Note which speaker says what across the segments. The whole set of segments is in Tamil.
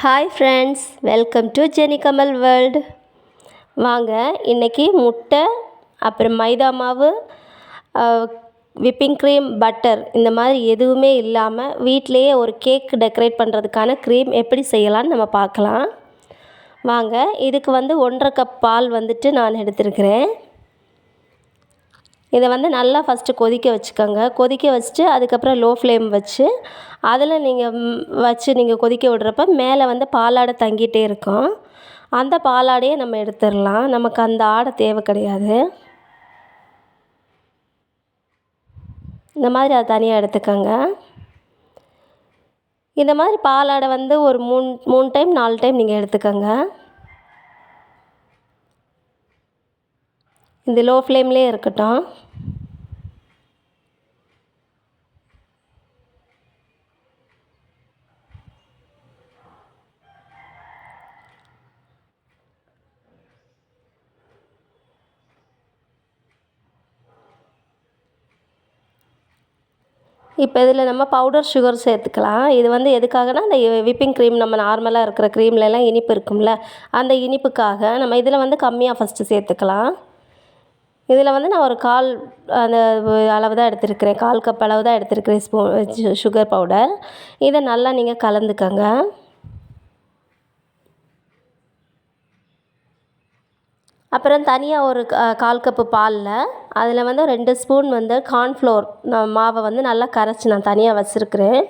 Speaker 1: Hi friends welcome to Jeni Kamal world வாங்க இன்றைக்கி முட்டை அப்புறம் மைதா மாவு விப்பிங் க்ரீம் பட்டர் இந்த மாதிரி எதுவுமே இல்லாமல் வீட்டிலையே ஒரு கேக் டெக்கரேட் பண்ணுறதுக்கான க்ரீம் எப்படி செய்யலாம்னு நம்ம பார்க்கலாம். வாங்க இதுக்கு வந்து ஒன்றரை கப் பால் வந்துட்டு நான் எடுத்திருக்கிறேன். இதை வந்து நல்லா ஃபஸ்ட்டு கொதிக்க வச்சுக்கோங்க. கொதிக்க வச்சுட்டு அதுக்கப்புறம் லோ ஃப்ளேம் வச்சு அதில் நீங்கள் வச்சு நீங்கள் கொதிக்க விடுறப்ப மேலே வந்து பாலாடை தங்கிட்டே இருக்கும். அந்த பாலாடையே நம்ம எடுத்துடலாம். நமக்கு அந்த ஆடை தேவை கிடையாது. இந்த மாதிரி அதை தனியாக எடுத்துக்கோங்க. இந்த மாதிரி பாலாடை வந்து ஒரு மூணு மூணு டைம் நாலு டைம் நீங்கள் எடுத்துக்கோங்க. இது லோ ஃப்ளேம்லேயே இருக்கட்டும். இப்போ இதில் நம்ம பவுடர் சுகர் சேர்த்துக்கலாம். இது வந்து எதுக்காகனா அந்த விப்பிங் க்ரீம் நம்ம நார்மலாக இருக்கிற க்ரீம்லலாம் இனிப்பு இருக்கும்ல அந்த இனிப்புக்காக நம்ம இதில் வந்து கம்மியாக ஃபஸ்ட்டு சேர்த்துக்கலாம். இதில் வந்து நான் ஒரு கால் அந்த அளவு தான் எடுத்திருக்கிறேன். கால் கப் அளவு தான் எடுத்திருக்கிறேன் ஸ்பூன் சுகர் பவுடர். இதை நல்லா நீங்கள் கலந்துக்கங்க. அப்புறம் தனியாக ஒரு கால் கப்பு பாலில் அதில் வந்து ரெண்டு ஸ்பூன் வந்து கார்ன்ஃப்ளோர் நான் மாவை வந்து நல்லா கரைச்சி நான் தனியாக வச்சுருக்கிறேன்.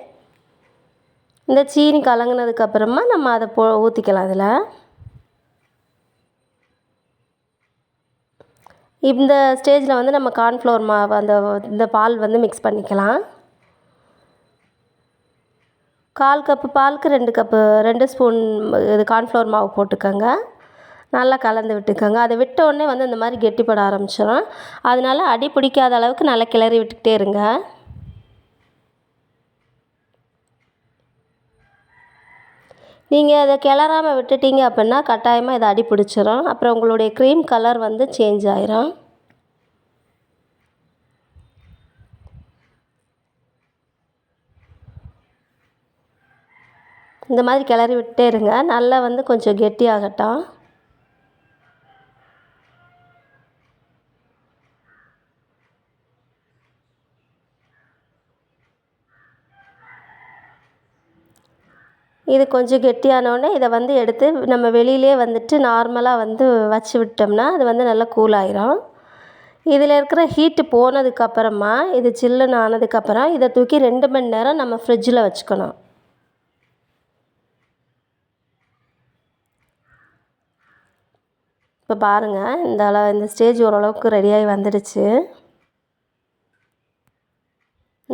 Speaker 1: இந்த சீனி கலங்கினதுக்கப்புறமா நம்ம அதை போ ஊற்றிக்கலாம் அதில் இந்த ஸ்டேஜில் வந்து நம்ம கார்ன்ஃப்ளவர் மாவு அந்த இந்த பால் வந்து மிக்ஸ் பண்ணிக்கலாம். கால் கப்பு பாலுக்கு ரெண்டு கப்பு ரெண்டு ஸ்பூன் இது கார்ன்ஃப்ளவர் மாவு போட்டுக்கோங்க. நல்லா கலந்து விட்டுக்கோங்க. அதை விட்ட உடனே வந்து இந்த மாதிரி கெட்டிப்பட ஆரம்பிச்சிடும் அதனால அடி பிடிக்காத அளவுக்கு நல்லா கிளறி விட்டுக்கிட்டே இருங்க. நீங்கள் அதை கிளறாமல் விட்டுட்டீங்க அப்படின்னா கட்டாயமாக இதை அடி பிடிச்சிரும் அப்புறம் உங்களுடைய க்ரீம் கலர் வந்து சேஞ்ச் ஆயிரும். இந்த மாதிரி கிளறி விட்டே இருங்க. நல்லா வந்து கொஞ்சம் கெட்டியாகட்டும். இது கொஞ்சம் கெட்டியானோடனே இதை வந்து எடுத்து நம்ம வெளியிலே வந்துட்டு நார்மலாக வந்து வச்சு விட்டோம்னா அது வந்து நல்லா கூல் ஆயிரும். இதில் இருக்கிற ஹீட்டு போனதுக்கப்புறமா இது சில்லுன்னு ஆனதுக்கப்புறம் இதை தூக்கி ரெண்டு மணி நேரம் நம்ம ஃப்ரிட்ஜில் வச்சுக்கணும். இப்போ பாருங்கள் இந்த அளவு இந்த ஸ்டேஜ் ஓரளவுக்கு ரெடியாகி வந்துடுச்சு.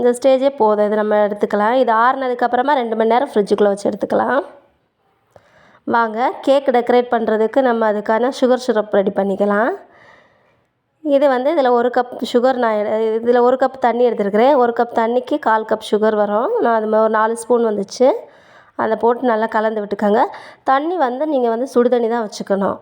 Speaker 1: இந்த ஸ்டேஜே போதும். இது நம்ம எடுத்துக்கலாம். இது ஆறுனதுக்கப்புறமா ரெண்டு மணி நேரம் ஃப்ரிட்ஜுக்குள்ளே வச்சு எடுத்துக்கலாம். வாங்க கேக் டெக்கரேட் பண்ணுறதுக்கு நம்ம அதுக்கான சுகர் சிரப் ரெடி பண்ணிக்கலாம். இது வந்து இதில் ஒரு கப் சுகர் நான் இதில் ஒரு கப் தண்ணி எடுத்துருக்கிறேன். ஒரு கப் தண்ணிக்கு கால் கப் சுகர் வரும். நான் அது ஒரு நாலு ஸ்பூன் வந்துச்சு. அதை போட்டு நல்லா கலந்து விட்டுக்கோங்க. தண்ணி வந்து நீங்கள் வந்து சுடு தண்ணி தான் வச்சுக்கணும்.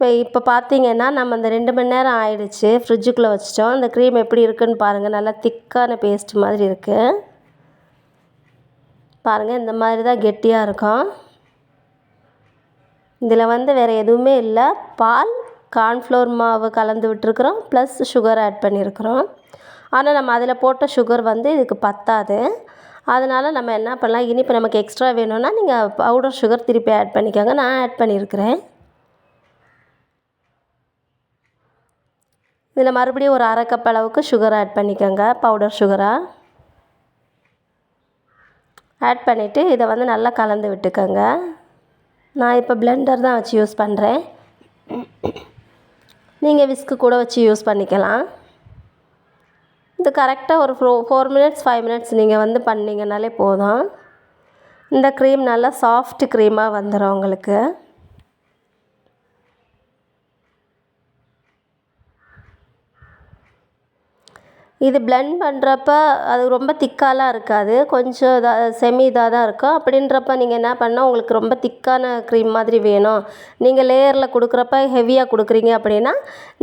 Speaker 1: இப்போ இப்போ பார்த்தீங்கன்னா நம்ம அந்த ரெண்டு மணி நேரம் ஆயிடுச்சு. ஃப்ரிட்ஜுக்குள்ளே வச்சிட்டோம். அந்த க்ரீம் எப்படி இருக்குன்னு பாருங்கள் நல்லா திக்கான பேஸ்ட் மாதிரி இருக்குது பாருங்கள் இந்த மாதிரி தான் கெட்டியாக இருக்கும். இதில் வந்து வேறு எதுவுமே இல்லை. பால் கார்ன்ஃப்ளோர் மாவு கலந்து விட்டுருக்குறோம். ப்ளஸ் சுகர் ஆட் பண்ணியிருக்கிறோம் ஆனால் நம்ம அதில் போட்ட சுகர் வந்து இதுக்கு பத்தாது. அதனால் நம்ம என்ன பண்ணலாம்? இனிப்பு நமக்கு எக்ஸ்ட்ரா வேணும்னா நீங்கள் பவுடர் சுகர் திருப்பி ஆட் பண்ணிக்கோங்க. நான் ஆட் பண்ணியிருக்கிறேன் இதில் மறுபடியும் ஒரு அரை கப் அளவுக்கு சுகர் ஆட் பண்ணிக்கோங்க. பவுடர் சுகராக ஆட் பண்ணிவிட்டு இதை வந்து நல்லா கலந்து விட்டுக்கோங்க. நான் இப்போ பிளெண்டர் தான் வச்சு யூஸ் பண்ணுறேன் நீங்கள் விஸ்க்கு கூட வச்சு யூஸ் பண்ணிக்கலாம். இது கரெக்டாக ஒரு ஃபோ ஃபோர் மினிட்ஸ் ஃபைவ் மினிட்ஸ் நீங்கள் வந்து பண்ணிங்கனாலே போதும். இந்த க்ரீம் நல்லா சாஃப்ட் க்ரீமாக வந்துடும் உங்களுக்கு. இது பிளெண்ட் பண்ணுறப்ப அது ரொம்ப திக்காலாம் இருக்காது. கொஞ்சம் இதாக செமி இதாக தான் இருக்கும். அப்படின்றப்ப நீங்கள் என்ன பண்ணால் உங்களுக்கு ரொம்ப திக்கான க்ரீம் மாதிரி வேணும். நீங்கள் லேயரில் கொடுக்குறப்ப ஹெவியாக கொடுக்குறீங்க அப்படின்னா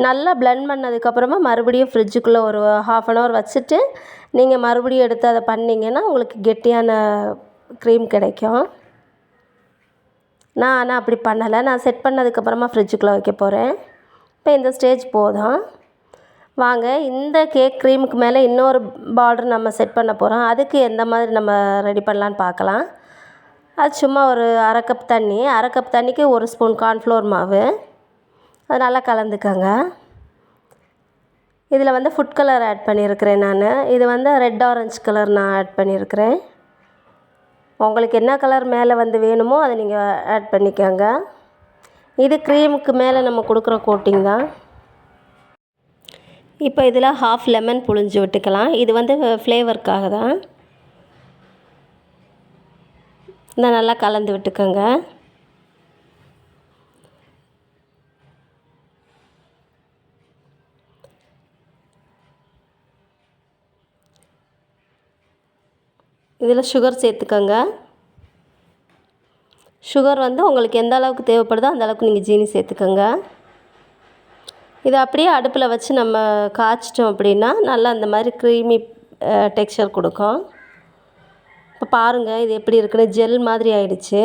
Speaker 1: நல்லா பிளெண்ட் பண்ணதுக்கப்புறமா மறுபடியும் ஃப்ரிட்ஜுக்குள்ளே ஒரு ஹாஃப் அன் ஹவர் வச்சுட்டு நீங்கள் மறுபடியும் எடுத்து அதை பண்ணிங்கன்னா உங்களுக்கு கெட்டியான க்ரீம் கிடைக்கும். நான் ஆனால் அப்படி பண்ணலை. நான் செட் பண்ணதுக்கப்புறமா ஃப்ரிட்ஜுக்குள்ளே வைக்க போகிறேன் இப்போ இந்த ஸ்டேஜ் போதும். வாங்க இந்த கேக் க்ரீமுக்கு மேலே இன்னொரு பார்டர் நம்ம செட் பண்ண போகிறோம் அதுக்கு எந்த மாதிரி நம்ம ரெடி பண்ணலான்னு பார்க்கலாம். அது சும்மா ஒரு அரை கப் தண்ணி. அரை கப் தண்ணிக்கு ஒரு ஸ்பூன் கார்ன்ஃப்ளோர் மாவு. அது நல்லா கலந்துக்கங்க. இதில் வந்து ஃபுட் கலர் ஆட் பண்ணியிருக்கிறேன் நான். இது வந்து ரெட் ஆரஞ்சு கலர் நான் ஆட் பண்ணியிருக்கிறேன். உங்களுக்கு என்ன கலர் மேலே வந்து வேணுமோ அதை நீங்கள் ஆட் பண்ணிக்கோங்க. இது க்ரீமுக்கு மேலே நம்ம கொடுக்குற கோட்டிங் தான். இப்போ இதில் ஹாஃப் லெமன் புழிஞ்சு விட்டுக்கலாம். இது வந்து ஃப்ளேவருக்காக தான். இந்த நல்லா கலந்து விட்டுக்கோங்க. இதில் சுகர் சேர்த்துக்கோங்க. சுகர் வந்து உங்களுக்கு எந்த அளவுக்கு தேவைப்படுதோ அந்த அளவுக்கு நீங்கள் ஜீனி சேர்த்துக்கோங்க. இதை அப்படியே அடுப்பில் வச்சு நம்ம காய்ச்சிட்டோம் அப்படின்னா நல்லா அந்த மாதிரி க்ரீமி டெக்ஸ்சர் கொடுக்கும். இப்போ பாருங்கள் இது எப்படி இருக்குன்னு ஜெல் மாதிரி ஆயிடுச்சு.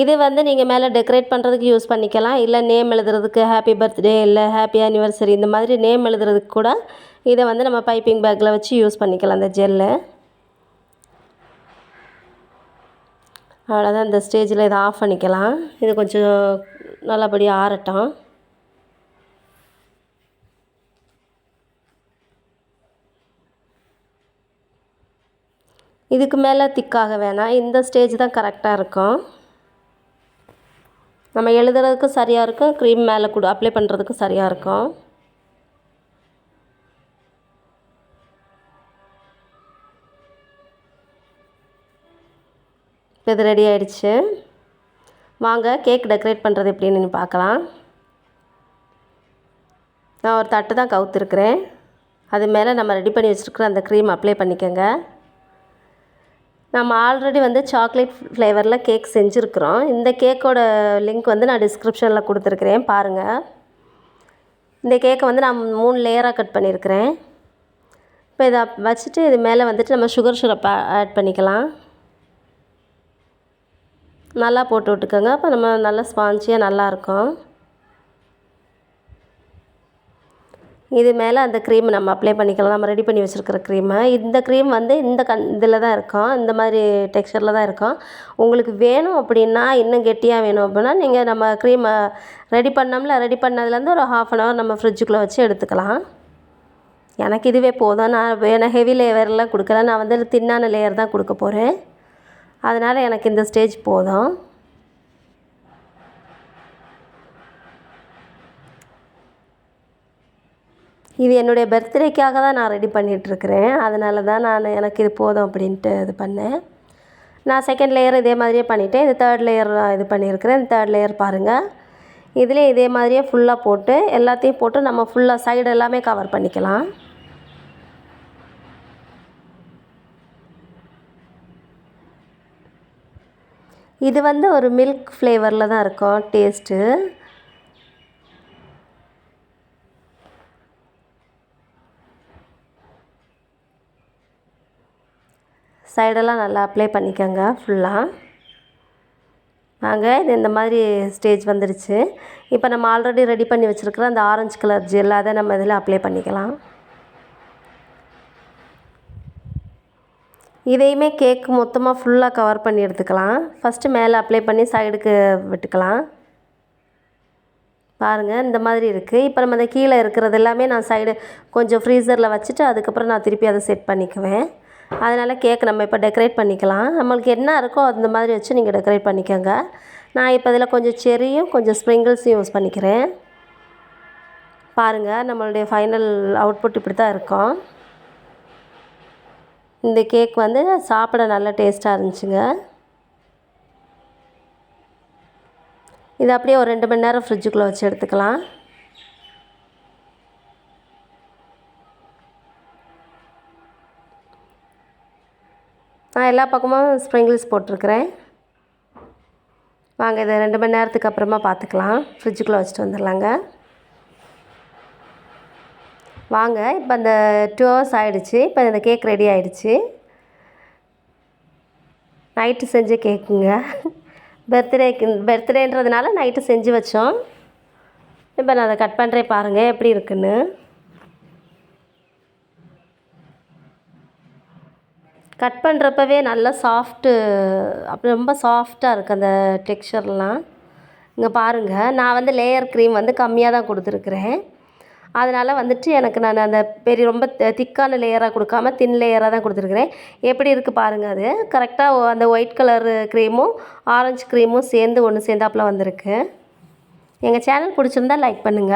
Speaker 1: இது வந்து நீங்கள் மேலே டெக்கரேட் பண்ணுறதுக்கு யூஸ் பண்ணிக்கலாம். இல்லை நேம் எழுதுறதுக்கு ஹாப்பி பர்த்டே இல்லை ஹாப்பி ஆனிவர்சரி இந்த மாதிரி நேம் எழுதுறதுக்கு கூட இதை வந்து நம்ம பைப்பிங் பேக்கில் வச்சு யூஸ் பண்ணிக்கலாம் அந்த ஜெல்லு அவ்வளோதான் இந்த ஸ்டேஜில் இதை ஆஃப் பண்ணிக்கலாம். இது கொஞ்சம் நல்லபடியாக ஆறட்டும். இதுக்கு மேலே திக்காக வேணாம். இந்த ஸ்டேஜ் தான் கரெக்டாக இருக்கும். நம்ம எழுதுறதுக்கும் சரியாக இருக்கும். க்ரீம் மேலே கூட அப்ளை பண்ணுறதுக்கும் சரியாக இருக்கும். இப்போ இது ரெடி ஆயிடுச்சு. வாங்க கேக் டெக்கரேட் பண்ணுறது எப்படின்னு பார்க்கலாம். நான் ஒரு தட்டு தான் கவுத்துருக்குறேன். அது மேலே நம்ம ரெடி பண்ணி வச்சுருக்குற அந்த க்ரீம் அப்ளை பண்ணிக்கோங்க. நம்ம ஆல்ரெடி வந்து சாக்லேட் ஃப்ளேவரில் கேக் செஞ்சுருக்குறோம். இந்த கேக்கோட லிங்க் வந்து நான் டிஸ்கிரிப்ஷனில் கொடுத்துருக்குறேன். பாருங்கள் இந்த கேக்கை வந்து நான் மூணு லேயராக கட் பண்ணியிருக்கிறேன் இப்போ இதை வச்சுட்டு இது மேலே வந்துட்டு நம்ம சுகர் சிரப் ஆட் பண்ணிக்கலாம். நல்லா போட்டு விட்டுக்கோங்க. அப்போ நம்ம நல்லா ஸ்பாஞ்சியாக நல்லாயிருக்கும் இது மேலே அந்த க்ரீம் நம்ம அப்ளை பண்ணிக்கலாம். நம்ம ரெடி பண்ணி வச்சுருக்கிற க்ரீமை இந்த க்ரீம் வந்து இந்த கண் இதில் தான் இருக்கும். இந்த மாதிரி டெக்ஸ்டரில் தான் இருக்கும். உங்களுக்கு வேணும் அப்படின்னா இன்னும் கெட்டியாக வேணும் அப்படின்னா நீங்கள் நம்ம க்ரீமை ரெடி பண்ணோம்ல ரெடி பண்ணதுலேருந்து ஒரு ஹாஃப் அன் ஹவர் நம்ம ஃப்ரிட்ஜுக்குள்ளே வச்சு எடுத்துக்கலாம். எனக்கு இதுவே போதும். நான் வேணும் ஹெவி லேயர்லாம் கொடுக்கல. நான் வந்து தின்னான லேயர் தான் கொடுக்க போகிறேன் அதனால் எனக்கு இந்த ஸ்டேஜ் போதும். இது என்னுடைய பர்த்டேக்காக தான் நான் ரெடி பண்ணிகிட்ருக்கிறேன் அதனால தான் நான் எனக்கு இது போதும் அப்படின்ட்டு இது பண்ணேன். நான் செகண்ட் லேயர் இதே மாதிரியே பண்ணிவிட்டேன் இது தேர்ட் லேயர் இது பண்ணியிருக்கிறேன். இந்த தேர்ட் லேயர் பாருங்கள் இதுலேயும் இதே மாதிரியே ஃபுல்லாக போட்டு எல்லாத்தையும் போட்டு நம்ம ஃபுல்லாக சைடு எல்லாமே கவர் பண்ணிக்கலாம். இது வந்து ஒரு மில்க் ஃப்ளேவரில் தான் இருக்கும். டேஸ்ட்டு சைடெல்லாம் நல்லா அப்ளை பண்ணிக்கோங்க ஃபுல்லாக வாங்க இது இந்த மாதிரி ஸ்டேஜ் வந்துடுச்சு இப்போ நம்ம ஆல்ரெடி ரெடி பண்ணி வச்சுருக்கிற அந்த ஆரஞ்சு கலர் ஜெல் அதை நம்ம இதில் அப்ளை பண்ணிக்கலாம். இதையுமே கேக் மொத்தமாக ஃபுல்லாக கவர் பண்ணி எடுத்துக்கலாம். ஃபஸ்ட்டு மேலே அப்ளை பண்ணி சைடுக்கு விட்டுக்கலாம். பாருங்கள் இந்த மாதிரி இருக்குது இப்போ நம்ம அந்த கீழே இருக்கிறது எல்லாமே நான் சைடு கொஞ்சம் ஃப்ரீசரில் வச்சுட்டு அதுக்கப்புறம் நான் திருப்பி அதை செட் பண்ணிக்குவேன். அதனால் கேக் நம்ம இப்போ டெக்கரேட் பண்ணிக்கலாம். நம்மளுக்கு என்ன இருக்கோ அந்த மாதிரி வச்சு நீங்கள் டெக்கரேட் பண்ணிக்கோங்க. நான் இப்போ இதில் கொஞ்சம் செரியும் கொஞ்சம் ஸ்ப்ரிங்கிள்ஸும் யூஸ் பண்ணிக்கிறேன். பாருங்கள் நம்மளுடைய ஃபைனல் அவுட்புட் இப்படி தான் இருக்கும். இந்த கேக் வந்து சாப்பிட நல்ல டேஸ்ட்டாக இருந்துச்சுங்க. இது அப்படியே ஒரு ரெண்டு மணி நேரம் ஃப்ரிட்ஜுக்குள்ளே வச்சு எடுத்துக்கலாம். நான் எல்லா பக்கமும் ஸ்ப்ரிங்கிள்ஸ் போட்டிருக்கிறேன். வாங்க இதை ரெண்டு மணி நேரத்துக்கு அப்புறமா பார்த்துக்கலாம். ஃப்ரிட்ஜுக்குள்ளே வச்சுட்டு வந்துடலாங்க. வாங்க இப்போ அந்த டூ ஹவர்ஸ் ஆகிடுச்சு இப்போ இந்த கேக் ரெடி ஆகிடுச்சு நைட்டு செஞ்ச கேக்குங்க பர்த்டேக்கு பர்த்டேன்றதுனால நைட்டு செஞ்சு வச்சோம். இப்போ நான் அதை கட் பண்ணுறேன் பாருங்கள் எப்படி இருக்குன்னு. கட் பண்ணுறப்பவே நல்லா சாஃப்ட்டு அப்படி ரொம்ப சாஃப்டாக இருக்குது அந்த டெக்ஸ்சர்லாம் இங்கே பாருங்கள் நான் வந்து லேயர் க்ரீம் வந்து கம்மியாக தான் கொடுத்துருக்குறேன். அதனால் வந்துட்டு எனக்கு நான் அந்த பெரிய ரொம்ப திக்கான லேயராக கொடுக்காம தின் லேயராக தான் கொடுத்துருக்குறேன். எப்படி இருக்குது பாருங்கள் அது. கரெக்டாக அந்த ஒயிட் கலரு க்ரீமும் ஆரஞ்சு க்ரீமும் சேர்ந்து ஒன்று சேர்ந்தாப்புல வந்திருக்கு. எங்கள் சேனல் பிடிச்சிருந்தா லைக் பண்ணுங்கள்